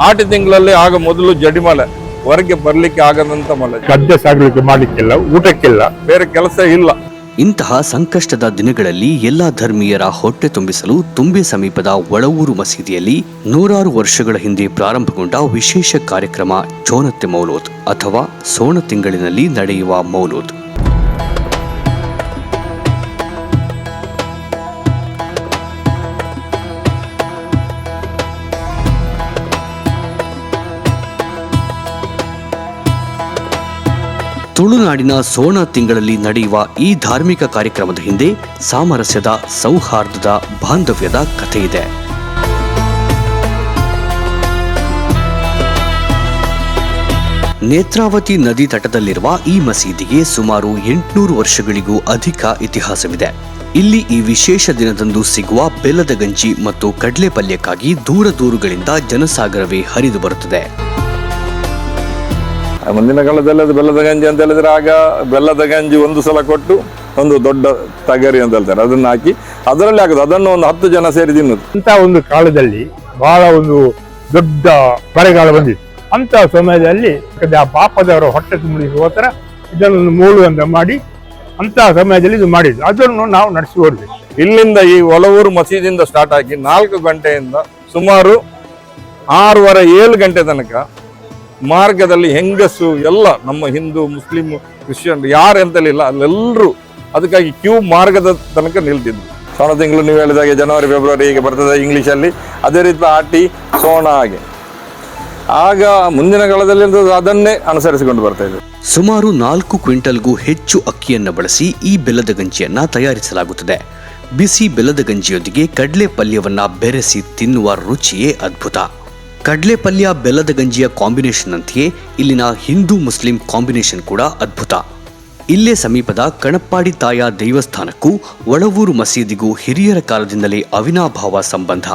ಆಟಿ ತಿಂಗಳಲ್ಲಿ ಆಗ ಮೊದಲು ಜಡಿಮಲೆ ಹೊರಗೆ ಬರ್ಲಿಕ್ಕೆ ಆಗದಂತ ಮಳೆ. ಗದ್ದೆ ಸಾಗಲಿಕ್ಕೆ ಮಾಡ್ಲಿಕ್ಕಿಲ್ಲ ಊಟಕ್ಕಿಲ್ಲ. ಬೇರೆ ಕೆಲಸ ಇಲ್ಲ. ಇಂತಹ ಸಂಕಷ್ಟದ ದಿನಗಳಲ್ಲಿ ಎಲ್ಲಾ ಧರ್ಮೀಯರ ಹೊಟ್ಟೆ ತುಂಬಿಸಲು ತುಂಬೆ ಸಮೀಪದ ಒಳವೂರು ಮಸೀದಿಯಲ್ಲಿ ನೂರಾರು ವರ್ಷಗಳ ಹಿಂದೆ ಪ್ರಾರಂಭಗೊಂಡ ವಿಶೇಷ ಕಾರ್ಯಕ್ರಮ ಚೋನತ್ತೆ ಮೌಲೋದ್ ಅಥವಾ ಸೋಣ ತಿಂಗಳಿನಲ್ಲಿ ನಡೆಯುವ ಮೌಲೂದ್. ತುಳುನಾಡಿನ ಸೋಣ ತಿಂಗಳಲ್ಲಿ ನಡೆಯುವ ಈ ಧಾರ್ಮಿಕ ಕಾರ್ಯಕ್ರಮದ ಹಿಂದೆ ಸಾಮರಸ್ಯದ ಸೌಹಾರ್ದದ ಬಾಂಧವ್ಯದ ಕಥೆಯಿದೆ ನೇತ್ರಾವತಿ ನದಿ ತಟದಲ್ಲಿರುವ ಈ ಮಸೀದಿಗೆ ಸುಮಾರು ಎಂಟುನೂರು ವರ್ಷಗಳಿಗೂ ಅಧಿಕ ಇತಿಹಾಸವಿದೆ. ಇಲ್ಲಿ ಈ ವಿಶೇಷ ದಿನದಂದು ಸಿಗುವ ಬೆಲ್ಲದ ಗಂಜಿ ಮತ್ತು ಕಡಲೆ ಪಲ್ಯಕ್ಕಾಗಿ ದೂರ ದೂರುಗಳಿಂದ ಜನಸಾಗರವೇ ಹರಿದು ಬರುತ್ತದೆ. ಮುಂದಿನ ಕಾಲದಲ್ಲಿ ಅದು ಬೆಲ್ಲದ ಗಂಜಿ ಅಂತ ಹೇಳಿದ್ರೆ ಆಗ ಬೆಲ್ಲದ ಗಂಜಿ ಒಂದು ಸಲ ಕೊಟ್ಟು ಒಂದು ದೊಡ್ಡ ತಗರಿ ಅಂತ ಹೇಳ್ತಾರೆ. ಅದನ್ನ ಹಾಕಿ ಅದರಲ್ಲಿ ಆಗುದು ಅದನ್ನು ಒಂದು ಹತ್ತು ಜನ ಸೇರಿ ತಿನ್ನುದು. ಅಂತ ಒಂದು ಕಾಲದಲ್ಲಿ ಬಹಳ ಒಂದು ದೊಡ್ಡ ಬರೆಗಾಲ ಬಂದಿತ್ತು. ಅಂತ ಸಮಯದಲ್ಲಿ ಆ ಪಾಪದವರ ಹೊಟ್ಟೆ ತುಂಬಿಸುವ ಇದನ್ನು ಮೂಳು ಅಂತ ಮಾಡಿ ಅಂತ ಸಮಯದಲ್ಲಿ ಇದು ಮಾಡಿದ್ದು ಅದನ್ನು ನಾವು ನಡೆಸಿ ಹೋದ್ವಿ. ಇಲ್ಲಿಂದ ಈ ಒಲವೂರು ಮಸೀದಿಯಿಂದ ಸ್ಟಾರ್ಟ್ ಆಗಿ ನಾಲ್ಕು ಗಂಟೆಯಿಂದ ಸುಮಾರು ಆರೂವರೆ ಏಳು ಗಂಟೆ ತನಕ ಮಾರ್ಗದಲ್ಲಿ ಹೆಂಗಸು ಎಲ್ಲ ನಮ್ಮ ಹಿಂದೂ ಮುಸ್ಲಿಮ್ ಕ್ರಿಶ್ಚಿಯನ್ ಯಾರು ಎಂತಲಿಲ್ಲ ಅಲ್ಲೆಲ್ಲರೂ ಅದಕ್ಕಾಗಿ ಕ್ಯೂ ಮಾರ್ಗದ ತನಕ ನಿಲ್ತಿದ್ರು ಸೋಣ ತಿಂಗಳು ನೀವು ಹೇಳಿದಾಗೆ ಜನವರಿ, ಫೆಬ್ರವರಿ ಹೀಗೆ ಬರ್ತದೆ ಇಂಗ್ಲೀಷಲ್ಲಿ. ಅದೇ ರೀತಿ ಆಟಿ ಸೋಣ ಹಾಗೆ. ಆಗ ಮುಂದಿನ ಕಾಲದಲ್ಲಿ ಅದನ್ನೇ ಅನುಸರಿಸಿಕೊಂಡು ಬರ್ತಾ ಸುಮಾರು ನಾಲ್ಕು ಕ್ವಿಂಟಲ್ಗೂ ಹೆಚ್ಚು ಅಕ್ಕಿಯನ್ನು ಬಳಸಿ ಈ ಬೆಲ್ಲದ ಗಂಜಿಯನ್ನು ತಯಾರಿಸಲಾಗುತ್ತದೆ. ಬಿಸಿ ಬೆಲ್ಲದ ಗಂಜಿಯೊಂದಿಗೆ ಕಡಲೆ ಪಲ್ಯವನ್ನು ಬೆರೆಸಿ ತಿನ್ನುವ ರುಚಿಯೇ ಅದ್ಭುತ. ಕಡಲೆ ಪಲ್ಯ ಬೆಲ್ಲದ ಗಂಜಿಯ ಕಾಂಬಿನೇಷನ್ ಅಂತೆಯೇ ಇಲ್ಲಿನ ಹಿಂದೂ ಮುಸ್ಲಿಂ ಕಾಂಬಿನೇಷನ್ ಕೂಡ ಅದ್ಭುತ. ಇಲ್ಲೇ ಸಮೀಪದ ಕಣಪ್ಪಾಡಿ ತಾಯ ದೇವಸ್ಥಾನಕ್ಕೂ ಒಳವೂರು ಮಸೀದಿಗೂ ಹಿರಿಯರ ಕಾಲದಿಂದಲೇ ಅವಿನಾಭಾವ ಸಂಬಂಧ.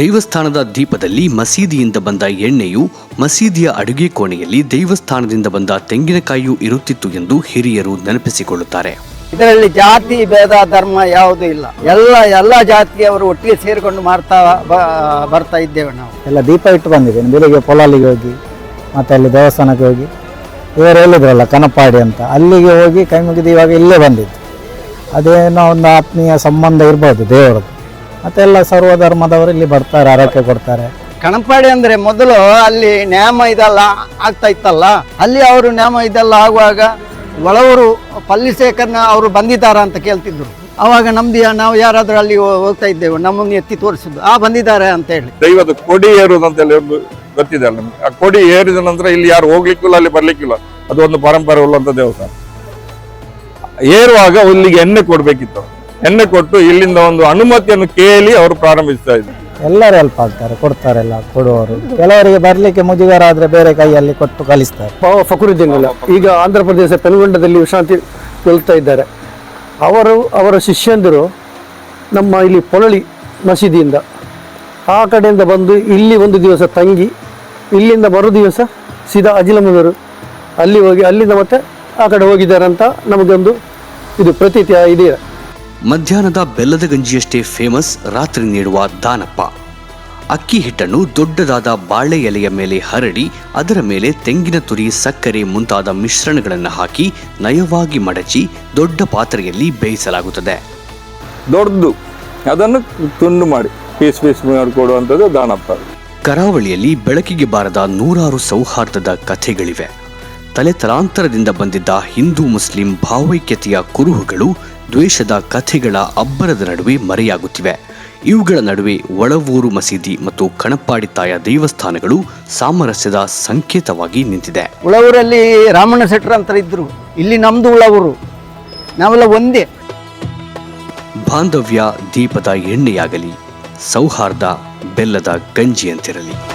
ದೇವಸ್ಥಾನದ ದೀಪದಲ್ಲಿ ಮಸೀದಿಯಿಂದ ಬಂದ ಎಣ್ಣೆಯು ಮಸೀದಿಯ ಅಡುಗೆ ಕೋಣೆಯಲ್ಲಿ ದೇವಸ್ಥಾನದಿಂದ ಬಂದ ತೆಂಗಿನಕಾಯಿಯೂ ಇರುತ್ತಿತ್ತು ಎಂದು ಹಿರಿಯರು ನೆನಪಿಸಿಕೊಳ್ಳುತ್ತಾರೆ. ಇದರಲ್ಲಿ ಜಾತಿ, ಭೇದ, ಧರ್ಮ ಯಾವುದೂ ಇಲ್ಲ. ಎಲ್ಲ ಎಲ್ಲ ಜಾತಿಯವರು ಒಟ್ಟಿಗೆ ಸೇರಿಕೊಂಡು ಮಾಡ್ತಾ ಬರ್ತಾ ಇದ್ದೇವೆ ನಾವು. ಎಲ್ಲ ದೀಪ ಇಟ್ಟು ಬಂದಿದ್ದೇನೆ ಬೆಳಿಗ್ಗೆ ಪೊಲಾಲಿಗೆ ಹೋಗಿ, ಮತ್ತೆ ಅಲ್ಲಿ ದೇವಸ್ಥಾನಕ್ಕೆ ಹೋಗಿ. ಇವರು ಹೇಳಿದ್ರಲ್ಲ, ಕನಪಾಡಿ ಅಂತ. ಅಲ್ಲಿಗೆ ಹೋಗಿ ಕೈ ಮುಗಿದು ಇವಾಗ ಇಲ್ಲೇ ಬಂದಿದ್ದು. ಅದೇನೋ ಒಂದು ಆತ್ಮೀಯ ಸಂಬಂಧ ಇರ್ಬೋದು ದೇವರದ್ದು. ಮತ್ತೆಲ್ಲ ಸರ್ವಧರ್ಮದವರು ಇಲ್ಲಿ ಬರ್ತಾರೆ ಆರೋಗ್ಯ ಕೊಡ್ತಾರೆ. ಕಣಪಾಡಿ ಅಂದ್ರೆ ಮೊದಲು ಅಲ್ಲಿ ನ್ಯಾಮ ಇದೆಲ್ಲ ಆಗ್ತಾ ಇತ್ತಲ್ಲ? ಅಲ್ಲಿ ಅವರು ನ್ಯಾಮ ಇದೆಲ್ಲ ಆಗುವಾಗ ಒಳವರು ಪಲ್ಲಿಶೇಖರ್ನ ಅವರು ಬಂದಿದ್ದಾರಾ ಅಂತ ಕೇಳ್ತಿದ್ರು. ಅವಾಗ ನಮ್ದು ಯಾ- ನಾವು ಯಾರಾದ್ರೂ ಅಲ್ಲಿ ಹೋ- ಹೋಗ್ತಾ ಇದ್ದೇವೆ ನಮ್ಮನ್ನು ಎತ್ತಿ ತೋರಿಸಿದ್ದು ಆ ಬಂದಿದ್ದಾರೆ ಅಂತ ಹೇಳಿ. ದೈವದ ಕೊಡಿ ಏರುವುದು ಅಂತ ಹೇಳಿ ಒಂದು ಗೊತ್ತಿದೆ ಅಲ್ಲ ನಿಮ್ಗೆ. ಆ ಕೊಡಿ ಏರಿದ ನಂತರ ಇಲ್ಲಿ ಯಾರು ಹೋಗ್ಲಿಕ್ಕಿಲ್ಲ ಅಲ್ಲಿ ಬರ್ಲಿಕ್ಕಿಲ್ಲ. ಅದು ಒಂದು ಪರಂಪರೆ ಉಳ್ಳಂತ ದೇವಸ್ಥಾನ. ಏರುವಾಗ ಇಲ್ಲಿಗೆ ಎಣ್ಣೆ ಕೊಡ್ಬೇಕಿತ್ತು. ಎಣ್ಣೆ ಕೊಟ್ಟು ಇಲ್ಲಿಂದ ಒಂದು ಅನುಮತಿಯನ್ನು ಕೇಳಿ ಅವರು ಪ್ರಾರಂಭಿಸ್ತಾ ಇದ್ರು. ಎಲ್ಲರೂ ಹೆಲ್ಪ್ ಆಗ್ತಾರೆ ಕೊಡ್ತಾರೆಲ್ಲ ಕೊಡುವವರು. ಕೆಲವರಿಗೆ ಬರಲಿಕ್ಕೆ ಮುಜುಗರ ಆದ್ರೆ ಬೇರೆ ಕೈಯಲ್ಲಿ ಕೊಟ್ಟು ಕಲಿಸ್ತಾರೆ. ಬಾಬಾ ಫಕರುದ್ದೀನ್ ಈಗ ಆಂಧ್ರ ಪ್ರದೇಶ ಪೆನುಗೊಂಡದಲ್ಲಿ ವಿಶ್ರಾಂತಿ ಕೊಲ್ತಾ ಇದ್ದಾರೆ. ಅವರು, ಅವರ ಶಿಷ್ಯಂದರು ನಮ್ಮ ಇಲ್ಲಿ ಪೊಳಲಿ ಮಸೀದಿಯಿಂದ ಆ ಕಡೆಯಿಂದ ಬಂದು ಇಲ್ಲಿ ಒಂದು ದಿವಸ ತಂಗಿ, ಇಲ್ಲಿಂದ ಮರು ದಿವಸ ಸೀದಾ ಅಜಿಲಮದರು ಅಲ್ಲಿ ಹೋಗಿ, ಅಲ್ಲಿಂದ ಮತ್ತೆ ಆ ಕಡೆ ಹೋಗಿದ್ದಾರೆ ಅಂತ ನಮಗೊಂದು ಇದು ಪ್ರತೀತಿ ಇದೆ. ಮಧ್ಯಾಹ್ನದ ಬೆಲ್ಲದ ಗಂಜಿಯಷ್ಟೇ ಫೇಮಸ್ ರಾತ್ರಿ ನೀಡುವ ದಾನಪ್ಪ. ಅಕ್ಕಿ ಹಿಟ್ಟನ್ನು ದೊಡ್ಡದಾದ ಬಾಳೆ ಎಲೆಯ ಮೇಲೆ ಹರಡಿ ಅದರ ಮೇಲೆ ತೆಂಗಿನ ತುರಿ ಸಕ್ಕರೆ ಮುಂತಾದ ಮಿಶ್ರಣಗಳನ್ನು ಹಾಕಿ ನಯವಾಗಿ ಮಡಚಿ ದೊಡ್ಡ ಪಾತ್ರೆಯಲ್ಲಿ ಬೇಯಿಸಲಾಗುತ್ತದೆ. ದೊಡ್ಡದು ಅದನ್ನು ತುಂಡು ಮಾಡಿ ಪೀಸ್ ಪೀಸ್ ಮಾಡಿಕೊಡುವಂಥದ್ದು ದಾನಪ್ಪ ಕರಾವಳಿಯಲ್ಲಿ ಬೆಳಕಿಗೆ ಬಾರದ ನೂರಾರು ಸೌಹಾರ್ದದ ಕಥೆಗಳಿವೆ. ತಲೆ ತಲಾಂತರದಿಂದ ಬಂದಿದ್ದ ಹಿಂದೂ ಮುಸ್ಲಿಂ ಭಾವೈಕ್ಯತೆಯ ಕುರುಹುಗಳು ದ್ವೇಷದ ಕಥೆಗಳ ಅಬ್ಬರದ ನಡುವೆ ಮರೆಯಾಗುತ್ತಿವೆ. ಇವುಗಳ ನಡುವೆ ಒಳವೂರು ಮಸೀದಿ ಮತ್ತು ಕಣಪ್ಪಾಡಿ ತಾಯ ದೇವಸ್ಥಾನಗಳು ಸಾಮರಸ್ಯದ ಸಂಕೇತವಾಗಿ ನಿಂತಿದೆ. ಉಳವೂರಲ್ಲಿ ರಾಮಣ್ಣ ಶೆಟ್ಟರ್ ಅಂತ ಇದ್ರು. ಇಲ್ಲಿ ನಮ್ದು ಉಳವೂರು. ನಾವೆಲ್ಲ ಒಂದೇ. ಬಾಂಧವ್ಯ ದೀಪದ ಎಣ್ಣೆಯಾಗಲಿ ಸೌಹಾರ್ದ ಬೆಲ್ಲದ ಗಂಜಿಯಂತಿರಲಿ.